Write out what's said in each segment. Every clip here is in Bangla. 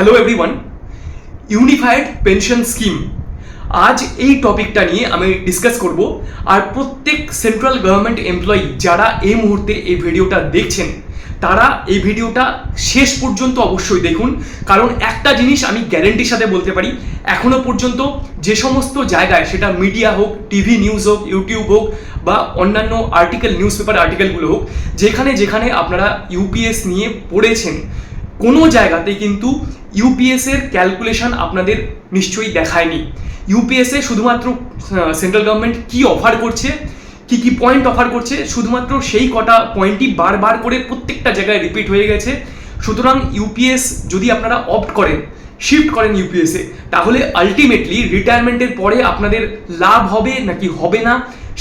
Hello everyone unified pension scheme আজ এই টপিকটা নিয়ে আমি ডিসকাস করব আর প্রত্যেক সেন্ট্রাল গভর্নমেন্ট এমপ্লয়ি যারা এই মুহূর্তে এই ভিডিওটা দেখছেন, তারা এই ভিডিওটা শেষ পর্যন্ত অবশ্যই দেখুন। কারণ একটা জিনিস আমি গ্যারেন্টির সাথে বলতে পারি, এখনও পর্যন্ত যে সমস্ত জায়গায়, সেটা মিডিয়া হোক টিভি নিউজ হোক ইউটিউব হোক, বা অন্যান্য আর্টিকেল নিউজ পেপার আর্টিকেলগুলো হোক, যেখানে যেখানে আপনারা ইউপিএস নিয়ে পড়েছেন, কোনো জায়গাতে কিন্তু ইউপিএস এর ক্যালকুলেশন আপনাদের নিশ্চয়ই দেখায়নি। ইউপিএস এ শুধুমাত্র সেন্ট্রাল গভর্নমেন্ট কি অফার করছে, কি কি পয়েন্ট অফার করছে, শুধুমাত্র সেই কটা পয়েন্টই বারবার করে প্রত্যেকটা জায়গায় রিপিট হয়ে গেছে। সুতরাং ইউপিএস যদি আপনারা অপ্ট করেন শিফট করেন ইউপিএসে তাহলে আলটিমেটলি রিটায়ারমেন্টের পরে আপনাদের লাভ হবে নাকি হবে না,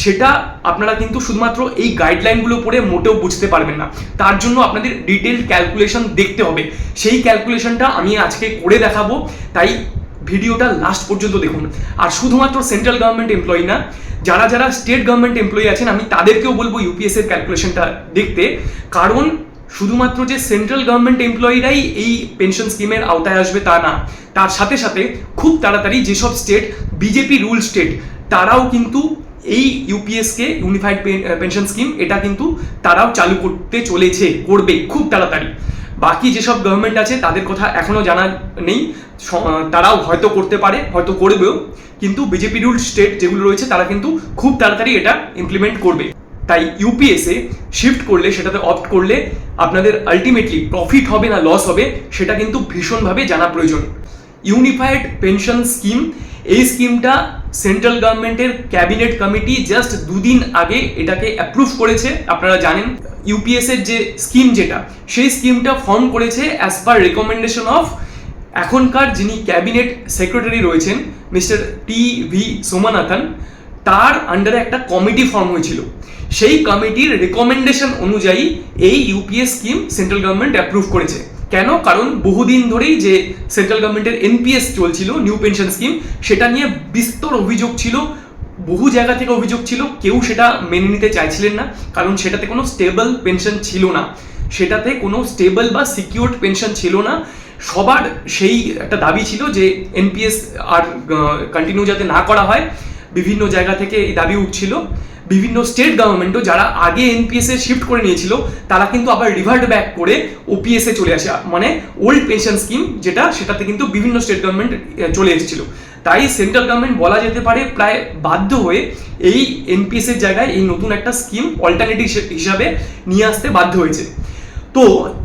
সেটা আপনারা কিন্তু শুধুমাত্র এই গাইডলাইনগুলো পড়ে মোটেও বুঝতে পারবেন না। তার জন্য আপনাদের ডিটেল ক্যালকুলেশন দেখতে হবে। সেই ক্যালকুলেশনটা আমি আজকে করে দেখাবো, তাই ভিডিওটা লাস্ট পর্যন্ত দেখুন। আর শুধুমাত্র সেন্ট্রাল গভর্নমেন্ট এমপ্লয়ি না, যারা যারা স্টেট গভর্নমেন্ট এমপ্লয়ি আছেন, আমি তাদেরকেও বলব ইউপিএস এর ক্যালকুলেশনটা দেখতে। কারণ শুধুমাত্র যে সেন্ট্রাল গভর্নমেন্ট এমপ্লয়িরাই এই পেনশন স্কিমের আওতায় আসবে তা না, তার সাথে সাথে খুব তাড়াতাড়ি যেসব স্টেট বিজেপি রুল স্টেট তারাও কিন্তু এই ইউপিএসকে ইউনিফাইড পেনশন স্কিম এটা কিন্তু তারাও চালু করতে চলেছে, করবে খুব তাড়াতাড়ি। বাকি যেসব গভর্নমেন্ট আছে, তাদের কথা এখনও জানা নেই তারাও হয়তো করতে পারে, হয়তো করবেও, কিন্তু বিজেপি রুল স্টেট যেগুলো রয়েছে, তারা কিন্তু খুব তাড়াতাড়ি এটা ইমপ্লিমেন্ট করবে। তাই ইউপিএসএ শিফট করলে, সেটাতে অপ্ট করলে আপনাদের আলটিমেটলি প্রফিট হবে না লস হবে, সেটা কিন্তু ভীষণভাবে জানা প্রয়োজন। ইউনিফাইড পেনশন স্কিম এই স্কিমটা সেন্ট্রাল গভর্নমেন্টের ক্যাবিনেট কমিটি জাস্ট দুদিন আগে এটাকে অ্যাপ্রুভ করেছে, আপনারা জানেন। ইউপিএস এর যে স্কিম যেটা, সেই স্কিমটা ফর্ম করেছে অ্যাজ পার রেকমেন্ডেশন অফ এখনকার যিনি ক্যাবিনেট সেক্রেটারি রয়েছেন মিস্টার টি ভি সোমানাথন তার আন্ডারে একটা কমিটি ফর্ম হয়েছিল। সেই কমিটির রেকমেন্ডেশন অনুযায়ী এই UPS scheme central government approve করেছে। কেন? কারণ বহুদিন ধরেই যে সেন্ট্রাল গভর্নমেন্টের এনপিএস চলছিল নিউ পেনশন স্কিম সেটা নিয়ে বিস্তর অভিযোগ ছিল। বহু জায়গা থেকে অভিযোগ ছিল, কেউ সেটা মেনে নিতে চাইছিলেন না, কারণ সেটাতে কোনো স্টেবল পেনশন ছিল না। সেটাতে কোনো স্টেবল বা সিকিউরড পেনশন ছিল না। সবার সেই একটা দাবি ছিল যে এনপিএস আর কন্টিনিউ যাতে না করা হয়। বিভিন্ন জায়গা থেকে এই দাবি উঠছিল। বিভিন্ন স্টেট গভর্নমেন্টও যারা আগে এনপিএস শিফট করে নিয়েছিল, তারা কিন্তু আবার রিভার্ট ব্যাক করে ওপিএস চলে আসে। মানে ওল্ড পেনশন স্কিম যেটা, সেটাতে কিন্তু বিভিন্ন স্টেট গভর্নমেন্ট চলে এসেছিল। তাই সেন্ট্রাল গভর্নমেন্ট বলা যেতে পারে প্রায় বাধ্য হয়ে এই এনপিএস এর জায়গায় এই নতুন একটা স্কিম অল্টারনেটিভ হিসাবে নিয়ে আসতে বাধ্য হয়েছে। তো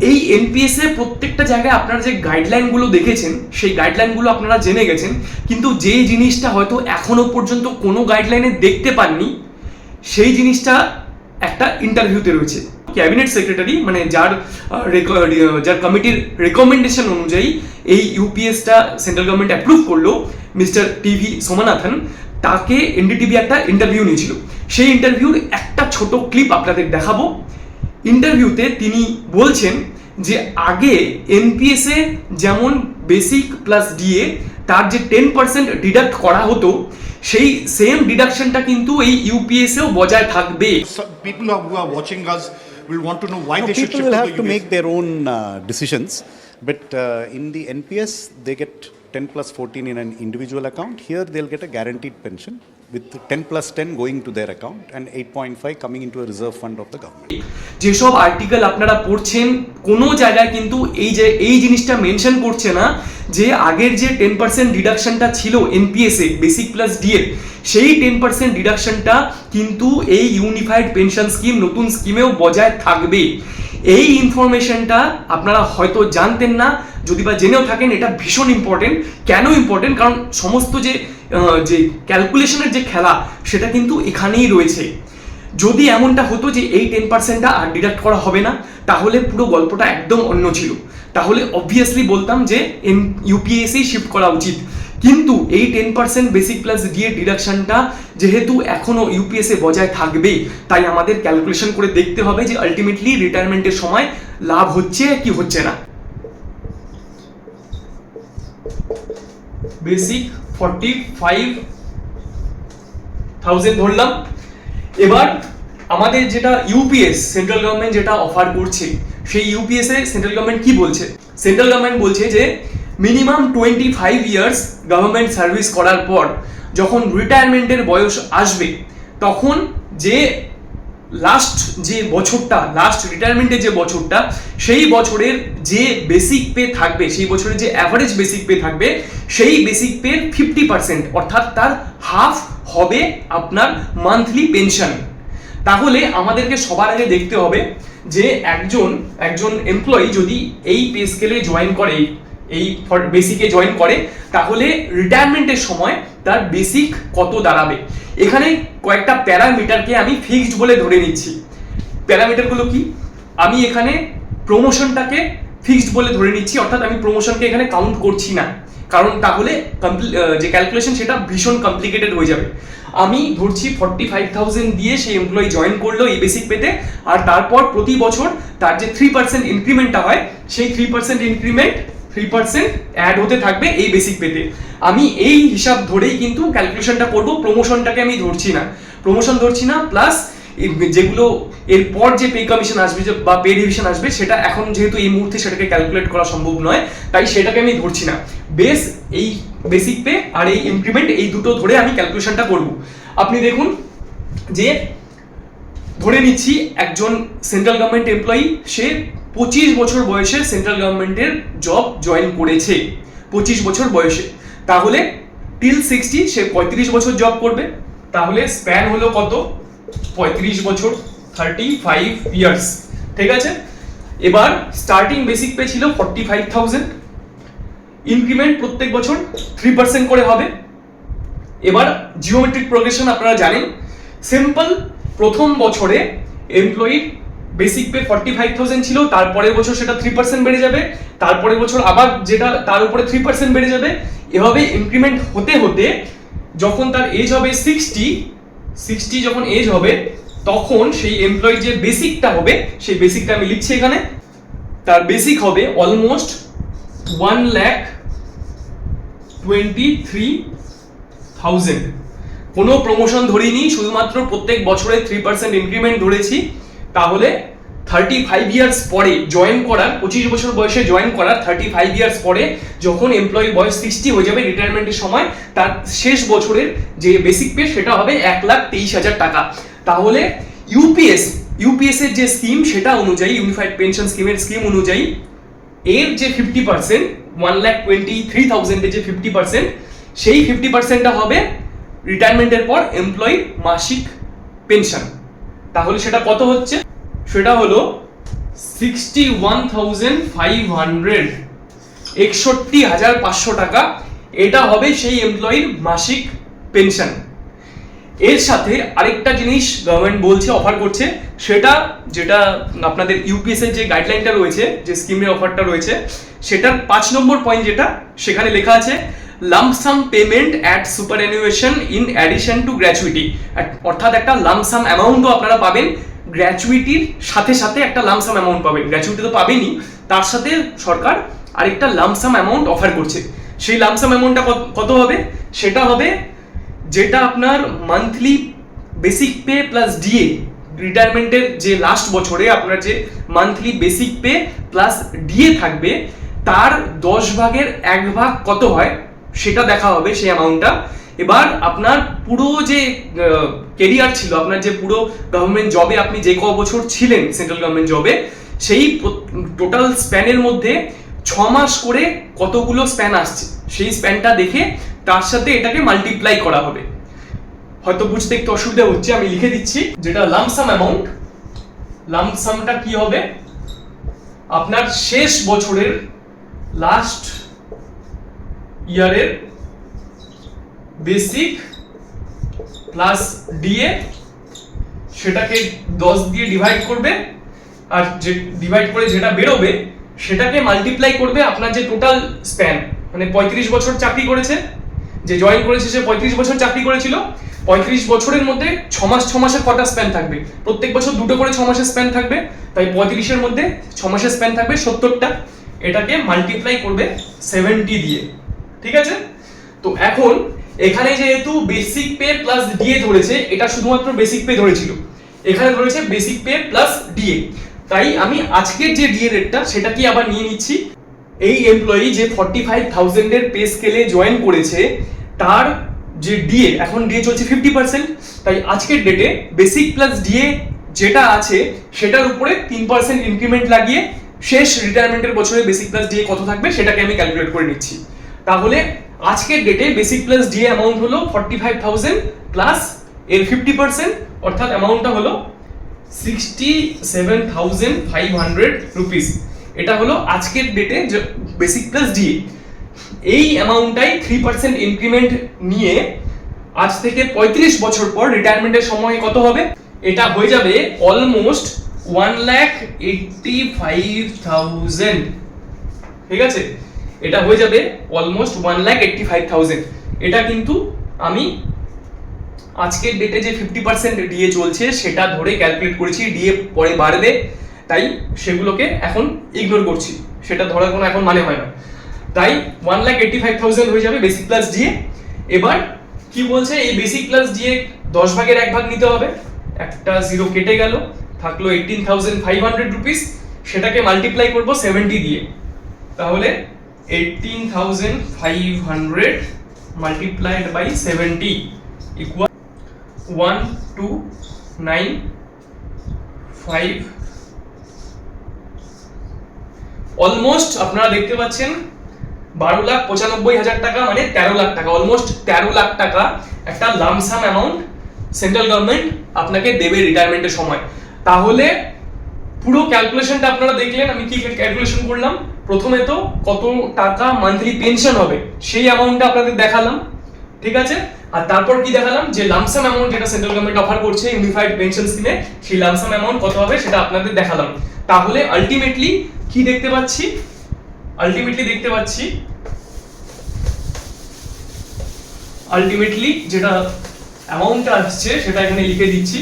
এই এনপিএস এ প্রত্যেকটা জায়গায় আপনারা যে গাইডলাইনগুলো দেখেছেন, সেই গাইডলাইনগুলো আপনারা জেনে গেছেন, কিন্তু যে জিনিসটা হয়তো এখনও পর্যন্ত কোনো গাইডলাইনে দেখতে পাননি, সেই জিনিসটা একটা ইন্টারভিউতে রয়েছে। ক্যাবিনেট সেক্রেটারি মানে যার যার কমিটির রেকমেন্ডেশন অনুযায়ী এই ইউপিএসটা সেন্ট্রাল গভর্নমেন্ট অ্যাপ্রুভ করল মিস্টার টিভি সোমানাথন তাকে এনডিটিভি একটা ইন্টারভিউ নিয়েছিল। সেই ইন্টারভিউর একটা ছোট ক্লিপ আপনাদের দেখাবো। ইন্টারভিউতে তিনি বলছেন যে আগে এনপিএস এ যেমন বেসিক প্লাস ডিএ তার যে টেন পার্সেন্ট ডিডাক্ট করা হতো সেই সেম ডিডাকশনটা কিন্তু এই ইউপিএসেও বজায় থাকবে। uh, But uh, in the NPS, they get 10 plus 14 in an individual account. Here, they'll get a guaranteed pension. With 10 plus 10 going to their account and 8.5 coming into a reserve fund of the government. যেসব আর্টিকেল আপনারা পড়ছেন, কোনো জায়গায় কিন্তু এই যে, এই জিনিসটা মেনশন করছে না, যে আগের যে টেন পার্সেন্ট ডিডাকশনটা ছিল এনপিএস বেসিক প্লাস ডিএ সেই টেন পার্সেন্ট ডিডাকশনটা কিন্তু এই ইউনিফাইড পেনশন স্কিম নতুন স্কিমেও বজায় থাকবে। এই ইনফরমেশনটা আপনারা হয়তো জানতেন না, যদি বা জেনেও থাকেন, এটা ভীষণ ইম্পর্টেন্ট কেন ইম্পর্টেন্ট কারণ সমস্ত যে যে ক্যালকুলেশনের যে খেলা, সেটা কিন্তু এখানেই রয়েছে। যদি এমনটা হতো যে এই টেন পার্সেন্টটা আর ডিডাক্ট করা হবে না, তাহলে পুরো গল্পটা একদম অন্য ছিল। তাহলে অবভিয়াসলি বলতাম যে এম ইউপিএসই শিফট করা উচিত। কিন্তু এই ten percent basic plus DA ডিডাকশনটা যেহেতু এখনও ইউপিএসএ বজায় থাকবে, তাই আমাদের ক্যালকুলেশন করে দেখতে হবে যে আলটিমেটলি রিটায়ারমেন্টের সময় লাভ হচ্ছে কি হচ্ছে না। বেসিক ফর্টি ফাইভ থাউজেন্ড ধরলাম। এবার আমাদের যেটা ইউপিএস সেন্ট্রাল গভর্নমেন্ট যেটা অফার করছে, সেই ইউপিএস এ সেন্ট্রাল গভর্নমেন্ট কি বলছে? সেন্ট্রাল গভর্নমেন্ট বলছে যে minimum twenty five years government service করার পর, যখন রিটায়ারমেন্টের বয়স আসবে, তখন যে লাস্ট যে বছরটা লাস্ট রিটায়ারমেন্টের যে বছরটা, সেই বছরের যে বেসিক পে থাকবে, সেই বছরের যে অ্যাভারেজ বেসিক পে থাকবে, সেই বেসিক পে ফিফটি পার্সেন্ট অর্থাৎ তার হাফ হবে আপনার মান্থলি পেনশন তাহলে আমাদেরকে সবার আগে দেখতে হবে যে একজন একজন এমপ্লয়ি যদি এই পে স্কেলে জয়েন করে এই বেসিকে জয়েন করে, তাহলে রিটায়ারমেন্টের সময় তার বেসিক কত দাঁড়াবে? এখানে কয়েকটা প্যারামিটারকে আমি ফিক্সড বলে ধরে নিচ্ছি। প্যারামিটারগুলো কি? আমি এখানে প্রমোশনটাকে ফিক্সড বলে ধরে নিচ্ছি, অর্থাৎ আমি প্রমোশনকে এখানে কাউন্ট করছি না। কারণ তাহলে যে ক্যালকুলেশন সেটা ভীষণ কমপ্লিকেটেড হয়ে যাবে। আমি ধরছি ফর্টি ফাইভ থাউজেন্ড দিয়ে সেই এমপ্লয়ি জয়েন করল এই বেসিক পেতে, আর তারপর প্রতি বছর তার যে থ্রি পার্সেন্ট ইনক্রিমেন্টটা হয়, সেই three percent increment three percent add হতে থাকবে এই বেসিক পেতে আমি এই হিসাব ধরেই কিন্তু ক্যালকুলেশনটা করব প্রমোশনটাকে আমি ধরছি না। প্রমোশন ধরছি না প্লাস যেগুলো এরপর যে পে কমিশন আসবে বা পে ডিভিশন আসবে, সেটা এখন যেহেতু এই মুহূর্তে সেটাকে ক্যালকুলেট করা সম্ভব নয়, তাই সেটাকে আমি ধরছি না। বেস এই বেসিক পে আর এই ইনক্রিমেন্ট এই দুটো ধরে আমি ক্যালকুলেশনটা করব। আপনি দেখুন যে ধরে নিচ্ছি একজন সেন্ট্রাল গভর্নমেন্ট এমপ্লয়ি সে পঁচিশ বছর বয়সে সেন্ট্রাল গভর্নমেন্টের জব জয়েন করেছে। পঁচিশ বছর বয়সে। তাহলে টিল সিক্সটি সে পঁয়ত্রিশ বছর জব করবে। তাহলে স্প্যান হলো কত? পঁয়ত্রিশ বছর থার্টি ফাইভ ইয়ার্স ঠিক আছে? এবার স্টার্টিং বেসিক পে ছিল ফর্টি ফাইভ থাউজেন্ড ইনক্রিমেন্ট প্রত্যেক বছর থ্রি পার্সেন্ট করে হবে। এবার জিওমেট্রিক প্রোগ্রেশন আপনারা জানেন। সিম্পল প্রথম বছরে এমপ্লয়ির basic pay forty five thousand ছিল তারপরের বছর সেটা থ্রি পার্সেন্ট বেড়ে যাবে তারপরের বছর আবার যেটা তার উপরে থ্রি পার্সেন্ট বেড়ে যাবে, এভাবে ইনক্রিমেন্ট হতে হতে যখন তার এজ হবে সিক্সটি সিক্সটি যখন এজ হবে, তখন সেই এমপ্লয়ির যে বেসিকটা হবে, সেই বেসিকটা আমি লিখছি এখানে, তার বেসিক হবে almost one lakh twenty three thousand কোনো প্রমোশন ধরিনি, শুধুমাত্র প্রত্যেক বছরে থ্রি পার্সেন্ট ইনক্রিমেন্ট ধরেছি। তাহলে থার্টি ফাইভ ইয়ার্স পরে জয়েন করার, পঁচিশ বছর বয়সে জয়েন করার থার্টি ফাইভ ইয়ার্স পরে যখন এমপ্লয়ি বয়স সিক্সটি হয়ে যাবে রিটায়ারমেন্টের সময়, তার শেষ বছরের যে বেসিক পে সেটা হবে এক লাখ তেইশ হাজার টাকা। তাহলে ইউপিএস ইউপিএস এর যে স্কিম সেটা অনুযায়ী ইউনিফাইড পেনশন স্কিমের স্কিম অনুযায়ী, এর যে fifty percent one lakh twenty three থাউজেন্ডের যে ফিফটি পার্সেন্ট সেই ফিফটি পার্সেন্টটা হবে রিটায়ারমেন্টের পর এমপ্লয়ি মাসিক পেনশন তাহলে সেটা কত হচ্ছে? সেটা হলো sixty one thousand five hundred একষট্টি হাজার পাঁচশো টাকা। এটা হবে সেই এমপ্লয়ির মাসিক পেনশন এর সাথে আরেকটা জিনিস গভর্নমেন্ট বলছে অফার করছে, সেটা যেটা আপনাদের ইউপিএস এর যে গাইডলাইনটা রয়েছে, যে স্কিমের অফারটা রয়েছে, সেটার পাঁচ নম্বর পয়েন্ট যেটা, সেখানে লেখা আছে lump sum payment at superannuation in addition to gratuity অর্থাৎ একটা লামসাম অ্যামাউন্টও আপনারা পাবেন। গ্র্যাচুইটির সাথে সাথে একটা লামসাম অ্যামাউন্ট পাবেন। গ্র্যাচুইটি তো পাবেনই। তার সাথে সরকার আরেকটা লামসাম অ্যামাউন্ট অফার করছে। সেই লামসাম অ্যামাউন্টটা কত হবে? সেটা হবে যেটা আপনার monthly basic pay plus DA রিটায়ারমেন্টের যে লাস্ট বছরে আপনার যে monthly basic pay plus DA থাকবে, তার দশ ভাগের এক ভাগ কত হয়? সেটা দেখা হবে সেই অ্যামাউন্টটা এবার আপনার পুরো যে কেরিয়ার ছিল, আপনার যে পুরো গভর্নমেন্ট জবে আপনি যে ক বছর ছিলেন সেন্ট্রাল গভর্নমেন্ট জবে সেই টোটাল স্প্যানের মধ্যে ছ মাস করে কতগুলো স্প্যান আসছে? সেই স্প্যানটা দেখে তার সাথে এটাকে মাল্টিপ্লাই করা হবে। হয়তো বুঝতে একটু অসুবিধা হচ্ছে, আমি লিখে দিচ্ছি। যেটা লামসাম অ্যামাউন্ট লামসামটা কি হবে? আপনার শেষ বছরের লাস্ট ইয়ারের বেসিক প্লাস ডিএ সেটাকে দশ দিয়ে ডিভাইড করবে। আর যে ডিভাইড করে যেটা বেরোবে, সেটাকে মাল্টিপ্লাই করবে আপনার যে টোটাল স্প্যান মানে পঁয়ত্রিশ বছর চাকরি করেছে। যে জয়েন করেছে সে পঁয়ত্রিশ বছর চাকরি করেছিল। পঁয়ত্রিশ বছরের মধ্যে ছ মাস, ছ মাসের কটা স্প্যান থাকবে। প্রত্যেক বছর দুটো করে ছ মাসের স্প্যান থাকবে। তাই পঁয়ত্রিশের মধ্যে ছ মাসের স্প্যান থাকবে সত্তরটা। এটাকে মাল্টিপ্লাই করবে সেভেন্টি দিয়ে। ঠিক আছে? তো এখন এখানে যেহেতু বেসিক পে প্লাস ডিএ ধরেছে, এটা শুধুমাত্র বেসিক পে ধরেছিল। এখানে ধরেছে বেসিক পে প্লাস ডিএ তাই আমি আজকের যে ডিএ রেটটা সেটা কি আবার নিয়ে নিচ্ছি। এই এমপ্লয়ি যে ফর্টি ফাইভ থাউজেন্ডের পে স্কেলে জয়েন করেছে, তার যে ডিএ এখন ডিএ চলছে ফিফটি পার্সেন্ট তাই আজকের ডেটে বেসিক প্লাস ডিএ যেটা আছে, সেটার উপরে তিন পার্সেন্ট ইনক্রিমেন্ট লাগিয়ে শেষ রিটায়ারমেন্টের বছরে বেসিক প্লাস ডিএ কত থাকবে, সেটাকে আমি ক্যালকুলেট করে নিচ্ছি। তাহলে আজকের ডেটে বেসিক প্লাস ডিএ অ্যামাউন্ট হলো ফর্টি ফাইভ থাউজেন্ড প্লাস এর ফিফটি পার্সেন্ট অর্থাৎ অ্যামাউন্টটা হলো sixty seven thousand five hundred rupees এটা হলো আজকের ডেটে বেসিক প্লাস ডিএ এই অ্যামাউন্টটাই থ্রি পার্সেন্ট ইনক্রিমেন্ট নিয়ে আজ থেকে পঁয়ত্রিশ বছর পর রিটায়ারমেন্টের সময় কত হবে? এটা হয়ে যাবে almost one lakh eighty five thousand ঠিক আছে? এটা হয়ে যাবে almost one lakh eighty five thousand এটা কিন্তু আমি আজকের ডেটে যে ফিফটি পার্সেন্ট ডিএ চলছে, সেটা ধরে ক্যালকুলেট করেছি ডিএ পরে বাড়বে, তাই সেগুলোকে এখন ইগনোর করছি। সেটা ধরার কোনো এখন মানে হয় না। তাই one lakh eighty five thousand হয়ে যাবে বেসিক প্লাস ডিএ এবার কি বলছে? এই বেসিক প্লাস ডিএ দশ ভাগের এক ভাগ নিতে হবে। একটা জিরো কেটে গেল, থাকল eighteen thousand five hundred rupees সেটাকে মাল্টিপ্লাই করব সেভেন্টি দিয়ে। তাহলে eighteen thousand five hundred multiplied by seventy equal one two nine five almost আপনারা দেখতে পাচ্ছেন, বারো লাখ পঁচানব্বই হাজার টাকা মানে তেরো লাখ টাকা অলমোস্ট তেরো লাখ টাকা একটা লামসাম অ্যামাউন্ট সেন্ট্রাল গভর্নমেন্ট আপনাকে দেবে রিটায়ারমেন্টের সময়। তাহলে পুরো ক্যালকুলেশনটা আপনারা দেখলেন, আমি কি ক্যালকুলেশন করলাম? প্রথমে তো কত টাকা মান্থলি পেনশন হবে, সেই অ্যামাউন্টটা আপনাদের দেখালাম, ঠিক আছে? আর তারপর কি দেখালাম? যে লামসাম অ্যামাউন্ট যেটা সেন্ট্রাল গভর্নমেন্ট অফার করছে ইউনিফাইড পেনশন স্কিমে সেই লামসাম অ্যামাউন্ট কত হবে সেটা আপনাদের দেখালাম। তাহলে আলটিমেটলি কি দেখতে পাচ্ছি? আলটিমেটলি দেখতে পাচ্ছি আলটিমেটলি যেটা অ্যামাউন্টটা আসছে, সেটা এখানে লিখে দিচ্ছি।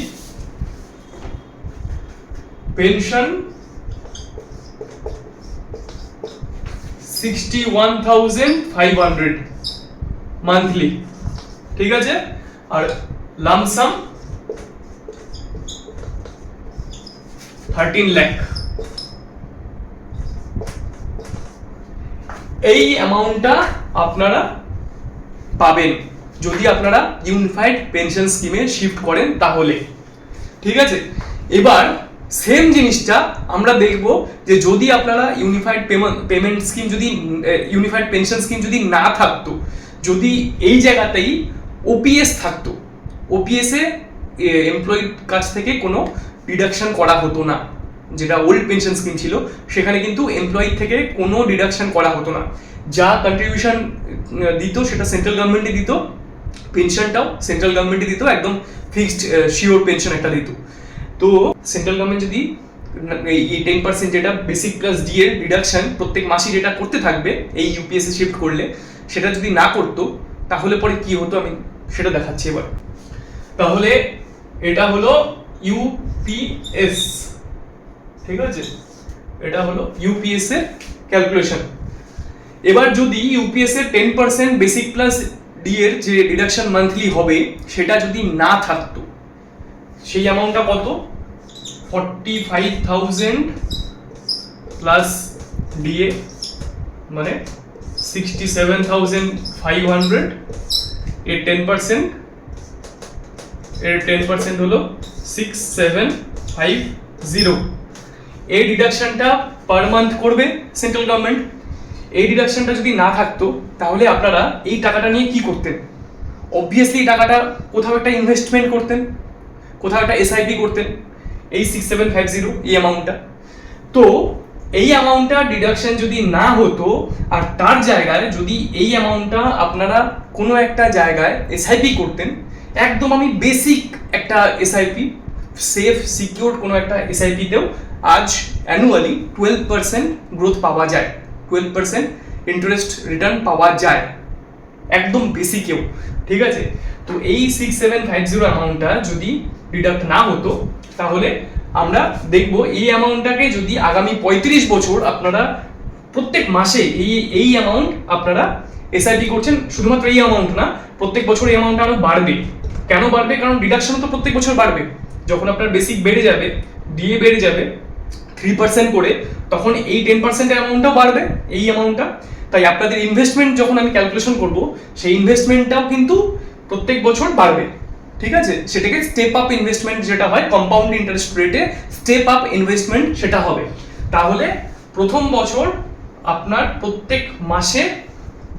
Pension sixty one thousand five hundred monthly ঠিক আছে? আর লামসাম থার্টিন ল্যাক এই অ্যামাউন্টটা আপনারা পাবেন যদি আপনারা ইউনিফাইড পেনশন স্কিমে শিফট করেন তাহলে, ঠিক আছে? এবার সেম জিনিসটা আমরা দেখব যে যদি আপনারা ইউনিফাইড পেমেন্ট পেমেন্ট স্কিম যদি ইউনিফাইড পেনশন স্কিম যদি না থাকতো, যদি এই জায়গাতেই ওপিএস থাকতো ওপিএসে এমপ্লয়ির কাছ থেকে কোনো ডিডাকশন করা হতো না, যেটা ওল্ড পেনশন স্কিম ছিল, সেখানে কিন্তু এমপ্লয়ি থেকে কোনো ডিডাকশন করা হতো না। যা কন্ট্রিবিউশন দিত, সেটা সেন্ট্রাল গভর্নমেন্টই দিত পেনশনটাও সেন্ট্রাল গভর্নমেন্টই দিত, একদম ফিক্সড শিওর পেনশন একটা দিত। তো সেন্ট্রাল গভর্নমেন্ট যদি, এই টেন পার্সেন্ট যেটা বেসিক প্লাস ডি এর ডিডাকশন প্রত্যেক মাসে যেটা করতে থাকবে, এই ইউপিএসে শিফট করলে, সেটা যদি না করতো, তাহলে পরে কি হতো আমি সেটা দেখাচ্ছি এবার। তাহলে এটা হলো ইউপিএস ঠিক আছে? এটা হলো ইউপিএস এর ক্যালকুলেশন এবার যদি ইউপিএস এর ten percent basic plus D এর যে ডিডাকশন মান্থলি হবে, সেটা যদি না থাকতো, সেই অ্যামাউন্টটা কত? Forty five thousand plus DA মানে sixty seven thousand five hundred এর টেন পার্সেন্ট এর টেন পার্সেন্ট হলো সিক্স সেভেন ফাইভ জিরো এই ডিডাকশনটা পার মান্থ করবে সেন্ট্রাল গভর্নমেন্ট এই ডিডাকশনটা যদি না থাকতো, তাহলে আপনারা এই টাকাটা নিয়ে কি করতেন? অবভিয়াসলি টাকাটা কোথাও একটা ইনভেস্টমেন্ট করতেন, কোথাও একটা এসআইপি করতেন। এই সিক্স সেভেন ফাইভ জিরো এই অ্যামাউন্টটা তো এই অ্যামাউন্টটা ডিডাকশন যদি না হতো, আর তার জায়গায় যদি এই অ্যামাউন্টটা আপনারা কোনো একটা জায়গায় এসআইপি করতেন, একদম আমি বেসিক একটা এসআইপি সেফ সিকিউর কোনো একটা এসআইপিতেও আজ অ্যানুয়ালি টুয়েলভ পার্সেন্ট গ্রোথ পাওয়া যায়। টুয়েলভ পার্সেন্ট ইন্টারেস্ট রিটার্ন পাওয়া যায়। একদম বেসিকেও ঠিক আছে? তো এই সিক্স সেভেন ফাইভ জিরো অ্যামাউন্টটা যদি ডিডাক্ট না হতো, তাহলে আমরা দেখব এই অ্যামাউন্টটাকে যদি আগামী পঁয়ত্রিশ বছর আপনারা প্রত্যেক মাসে এই এই অ্যামাউন্ট আপনারা এসআইপি করছেন, শুধুমাত্র এই অ্যামাউন্ট না, প্রত্যেক বছর এই অ্যামাউন্ট আরও বাড়বে। কেন বাড়বে? কারণ ডিডাকশন তো প্রত্যেক বছর বাড়বে। যখন আপনার বেসিক বেড়ে যাবে ডিএ বেড়ে যাবে থ্রি পার্সেন্ট করে, তখন এই টেন পার্সেন্ট অ্যামাউন্টটাও বাড়বে, এই অ্যামাউন্টটা তাই আপনাদের ইনভেস্টমেন্ট যখন আমি ক্যালকুলেশন করব, সেই ইনভেস্টমেন্টটাও কিন্তু প্রত্যেক বছর বাড়বে। ঠিক আছে? সেটাকে স্টেপ আপ ইনভেস্টমেন্ট যেটা হয় কম্পাউন্ড ইন্টারেস্ট রেটে স্টেপ আপ ইনভেস্টমেন্ট সেটা হবে। তাহলে প্রথম বছর আপনার প্রত্যেক মাসে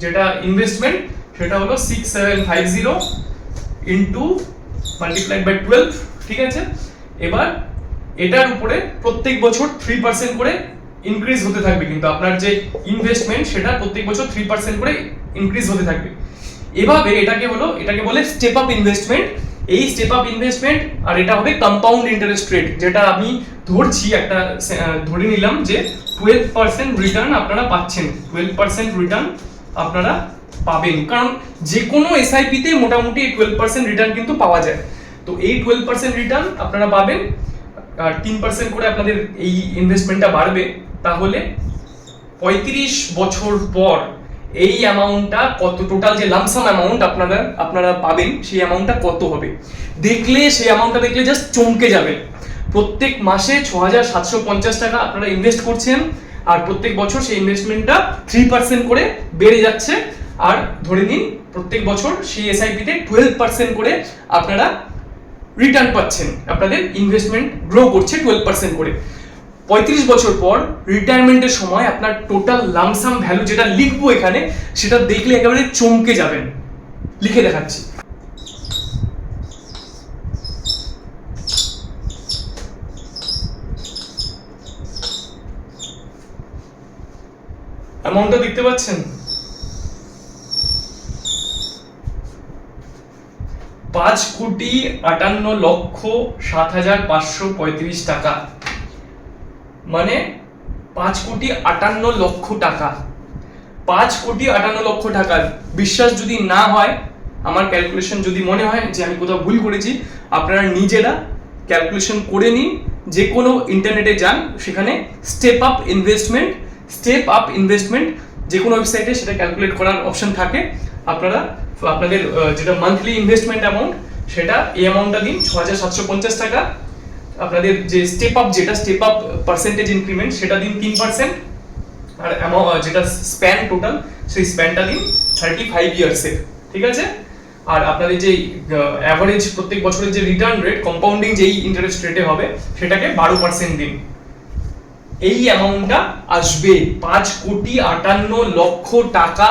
যেটা ইনভেস্টমেন্ট সেটা হলো six seven five zero into multiplied by twelve ঠিক আছে? এবার এটার উপরে প্রত্যেক বছর থ্রি পার্সেন্ট করে ইনক্রিজ হতে থাকবে, কিন্তু আপনার যে ইনভেস্টমেন্ট সেটা প্রত্যেক বছর থ্রি পার্সেন্ট করে ইনক্রিজ হতে থাকবে। এভাবে এটাকে হলো, এটাকে বলে স্টেপ আপ ইনভেস্টমেন্ট এই স্টেপ আপ ইনভেস্টমেন্ট আর এটা হবে কম্পাউন্ড ইন্টারেস্ট রেট যেটা আমি ধরছি একটা ধরে নিলাম যে টুয়েলভ পার্সেন্ট রিটার্ন আপনারা পাচ্ছেন। টুয়েলভ পার্সেন্ট রিটার্ন আপনারা পাবেন। কারণ যে কোনো এসআইপিতে মোটামুটি টুয়েলভ পার্সেন্ট রিটার্ন কিন্তু পাওয়া যায়। তো এই টুয়েলভ পার্সেন্ট রিটার্ন আপনারা পাবেন, আর তিন পার্সেন্ট করে আপনাদের এই ইনভেস্টমেন্টটা বাড়বে। তাহলে পঁয়ত্রিশ বছর পর এই অ্যামাউন্টটা কত টোটাল যে লামসাম অ্যামাউন্ট আপনারা আপনারা পাবেন, সেই অ্যামাউন্টটা কত হবে? দেখলে সেই অ্যামাউন্টটা দেখলে জাস্ট চমকে যাবেন প্রত্যেক মাসে ছ হাজার সাতশো পঞ্চাশ টাকা আপনারা ইনভেস্ট করছেন, আর প্রত্যেক বছর সেই ইনভেস্টমেন্টটা থ্রি পার্সেন্ট করে বেড়ে যাচ্ছে। আর ধরে নিন, প্রত্যেক বছর সেই এসআইপিতে টুয়েলভ পার্সেন্ট করে আপনারা রিটার্ন পাচ্ছেন। আপনাদের ইনভেস্টমেন্ট গ্রো করছে টুয়েলভ পার্সেন্ট করে। পঁয়ত্রিশ বছর পর রিটায়ারমেন্টের সময় আপনার টোটাল লামসাম ভ্যালু যেটা লিখব এখানে, সেটা দেখলে একেবারে চমকে যাবেন। লিখে দেখাচ্ছি। অ্যামাউন্টটা দেখতে পাচ্ছেন? পাঁচ কোটি আটান্ন লক্ষ সাত হাজার পাঁচশো পঁয়ত্রিশ টাকা। মানে পাঁচ কোটি আটান্ন লক্ষ টাকা। পাঁচ কোটি আটান্ন লক্ষ টাকার বিশ্বাস যদি না হয়, আমার ক্যালকুলেশন যদি মনে হয় যে আমি কোথাও ভুল করেছি, আপনারা নিজেরা ক্যালকুলেশন করে নিন, যে কোনো ইন্টারনেটে যান, সেখানে step up investment step up investment যে কোনো ওয়েবসাইটে সেটা ক্যালকুলেট করার অপশন থাকে। আপনারা, আপনাদের যেটা মান্থলি ইনভেস্টমেন্ট অ্যামাউন্ট সেটা এই অ্যামাউন্টটা দিন, ছ হাজার সাতশো পঞ্চাশ টাকা। আপনাদের যে স্টেপ আপ যেটা স্টেপ আপ পার্সেন্টেজ ইনক্রিমেন্ট সেটা দিন তিন পার্সেন্ট আর যেটা স্প্যান টোটাল সেই স্প্যানটা দিন থার্টি ফাইভ ইয়ার্সের ঠিক আছে? আর আপনাদের যে অ্যাভারেজ প্রত্যেক বছরের যে রিটার্ন রেট কম্পাউন্ডিং যেই ইন্টারেস্ট রেটে হবে, সেটাকে বারো পার্সেন্ট দিন। এই অ্যামাউন্টটা আসবে পাঁচ কোটি আটান্ন লক্ষ টাকা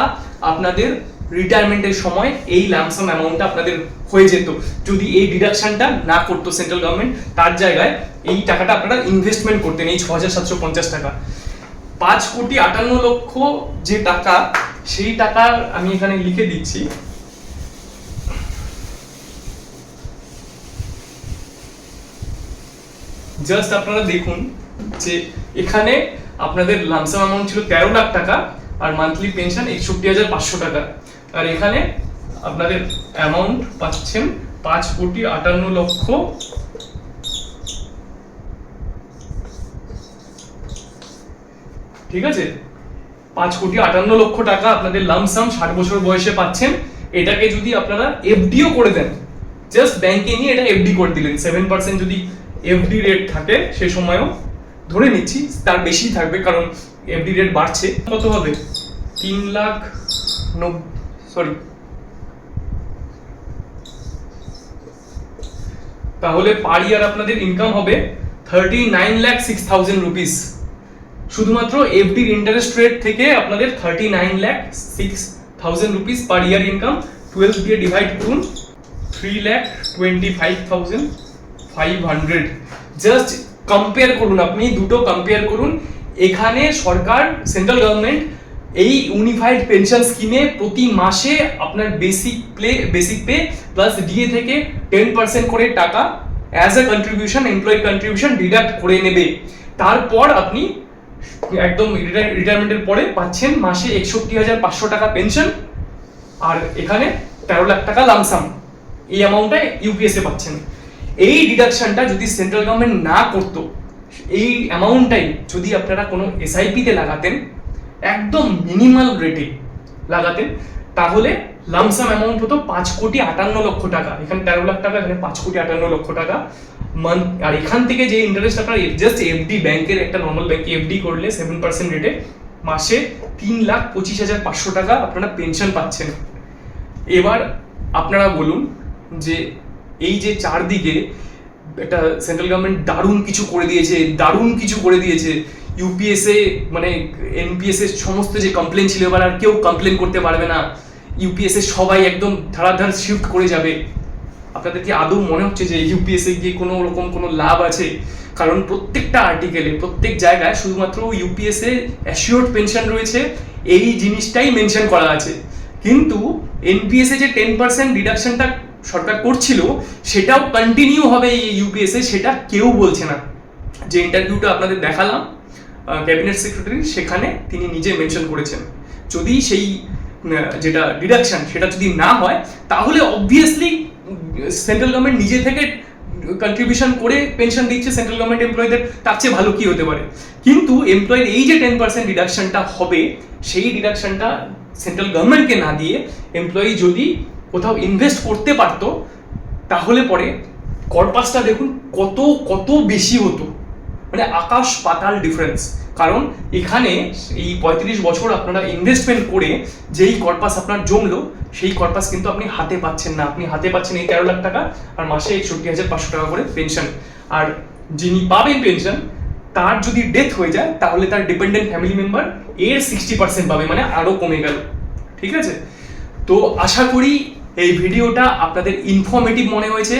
আপনাদের রিটায়ারমেন্টের সময় এই ল্যামসাম অ্যামাউন্টটা আপনাদের হয়ে যেত। যদি এই ডিডাকশনটা না করতো সেন্ট্রাল গভর্নমেন্ট তার জায়গায় এই টাকাটা আপনারা ইনভেস্টমেন্ট করতেন, এই ছ হাজার সাতশো পঞ্চাশ টাকা। পাঁচ কোটি আটান্ন লক্ষ যে টাকা, সেই টাকা আমি এখানে লিখে দিচ্ছি। জাস্ট আপনারা দেখুন যে এখানে আপনাদের লামসাম অ্যামাউন্ট ছিল তেরো লাখ টাকা আর মান্থলি পেনশন একষট্টি হাজার পাঁচশো টাকা। আর এখানে আপনাদের অ্যামাউন্ট পাচ্ছেন পাঁচ কোটি আটান্ন লক্ষ। ঠিক আছে? পাঁচ কোটি আটান্ন লক্ষ টাকা আপনাদের লামসাম ষাট বছর বয়সে পাচ্ছেন। এটাকে যদি আপনারা এফডিও করে দেন জাস্ট ব্যাংকে নিয়ে এটা এফডি করে দিলেন। সেভেন পার্সেন্ট যদি এফডি রেট থাকে সে সময়ও। ধরে নিচ্ছি, তার বেশি থাকবে কারণ এফডি রেট বাড়ছে। কত হবে? তিন লাখ সরি তাহলে পার ইয়ার আপনাদের ইনকাম হবে thirty nine lakh six thousand rupees শুধুমাত্র এফডির ইন্টারেস্ট রেট থেকে আপনাদের thirty nine lakh six thousand rupees per year income twelve দিয়ে ডিভাইড করুন three lakh twenty five thousand five hundred just compare করুন আপনি, দুটো কম্পেয়ার করুন। এখানে সরকার সেন্ট্রাল গভর্নমেন্ট এই ইউনিফাইড পেনশন স্কিমে প্রতি মাসে আপনার basic play basic pay plus DA থেকে টেন পার্সেন্ট করে টাকা as a contribution employee contribution deduct করে নেবে। তারপর আপনি একদম রিটায়ারমেন্টের পরে পাচ্ছেন মাসে একষট্টি হাজার পাঁচশো টাকা পেনশন আর এখানে তেরো লাখ টাকা লামসাম এই অ্যামাউন্টটা ইউপিএসএ পাচ্ছেন। এই ডিডাকশনটা যদি সেন্ট্রাল গভর্নমেন্ট না করতো, এই অ্যামাউন্টটাই যদি আপনারা কোনো এসআইপিতে লাগাতেন একদম মিনিমাল রেটে লাগাতেন তাহলে লামসাম অ্যামাউন্ট হতো পাঁচ কোটি আটান্ন লক্ষ টাকা। এখানে তেরো লাখ টাকা, এখানে পাঁচ কোটি আটান্ন লক্ষ টাকা। মান্থ আর এখান থেকে যে ইন্টারেস্ট আপনার জাস্ট এফডি ব্যাংকের একটা নর্মাল ব্যাংকে এফডি করলে সেভেন পার্সেন্ট রেটে মাসে তিন লাখ পঁচিশ হাজার পাঁচশো টাকা আপনারা পেনশন পাচ্ছেন। এবার আপনারা বলুন যে এই যে চারদিকে একটা সেন্ট্রাল গভর্নমেন্ট দারুণ কিছু করে দিয়েছে, দারুণ কিছু করে দিয়েছে ইউপিএসএ মানে এনপিএস এর সমস্ত যে কমপ্লেন ছিল, এবার আর কেউ কমপ্লেন করতে পারবে না। ইউপিএসএ সবাই একদম ধারাধার শিফট করে যাবে। আপনাদের কি আদৌ মনে হচ্ছে যে ইউপিএসএ গিয়ে কোনো রকম কোনো লাভ আছে? কারণ প্রত্যেকটা আর্টিকেলে প্রত্যেক জায়গায় শুধুমাত্র ইউপিএসএ অ্যাসিওর্ড পেনশন রয়েছে, এই জিনিসটাই মেনশন করা আছে। কিন্তু এনপিএসএ যে টেন পার্সেন্ট ডিডাকশনটা সরকার করছিল, সেটাও কন্টিনিউ হবে এই ইউপিএসএ সেটা কেউ বলছে না। যে ইন্টারভিউটা আপনাদের দেখালাম ক্যাবিনেট সেক্রেটারি সেখানে তিনি নিজে মেনশন করেছেন। যদি সেই যেটা ডিডাকশন সেটা যদি না হয়, তাহলে অবভিয়াসলি সেন্ট্রাল গভর্নমেন্ট নিজে থেকে কন্ট্রিবিউশন করে পেনশন দিচ্ছে সেন্ট্রাল গভর্নমেন্ট এমপ্লয়ীদের তার চেয়ে ভালো কি হতে পারে? কিন্তু এমপ্লয়ের এই যে টেন পার্সেন্ট ডিডাকশনটা হবে, সেই ডিডাকশনটা সেন্ট্রাল গভর্নমেন্টকে না দিয়ে এমপ্লয়ি যদি কোথাও ইনভেস্ট করতে পারতো, তাহলে পরে কর্পাসটা দেখুন কত কত বেশি হতো। মানে আকাশ পাতাল ডিফারেন্স কারণ এখানে এই পঁয়ত্রিশ বছর আপনারা ইনভেস্টমেন্ট করে যেই কর্পাস আপনার জমলো, সেই কর্পাস কিন্তু আপনি হাতে পাচ্ছেন না। আপনি হাতে পাচ্ছেন এই তেরো লাখ টাকা আর মাসে একষট্টি হাজার পাঁচশো টাকা করে পেনশন আর যিনি পাবেন পেনশন তার যদি ডেথ হয়ে যায়, তাহলে তার ডিপেন্ডেন্ট ফ্যামিলি মেম্বার এর সিক্সটি পার্সেন্ট পাবে মানে আরও কমে গেল। ঠিক আছে? তো আশা করি এই ভিডিওটা আপনাদের ইনফর্মেটিভ মনে হয়েছে।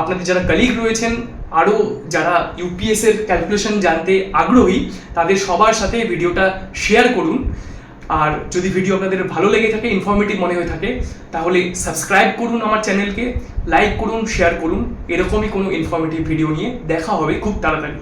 আপনাদের যারা কালিগ রয়েছেন আরও যারা ইউপিএসের ক্যালকুলেশন জানতে আগ্রহী, তাদের সবার সাথে ভিডিওটা শেয়ার করুন। আর যদি ভিডিও আপনাদের ভালো লেগে থাকে ইনফর্মেটিভ মনে হয়ে থাকে, তাহলে সাবস্ক্রাইব করুন আমার চ্যানেলকে লাইক করুন শেয়ার করুন। এরকমই কোনো ইনফর্মেটিভ ভিডিও নিয়ে দেখা হবে খুব তাড়াতাড়ি।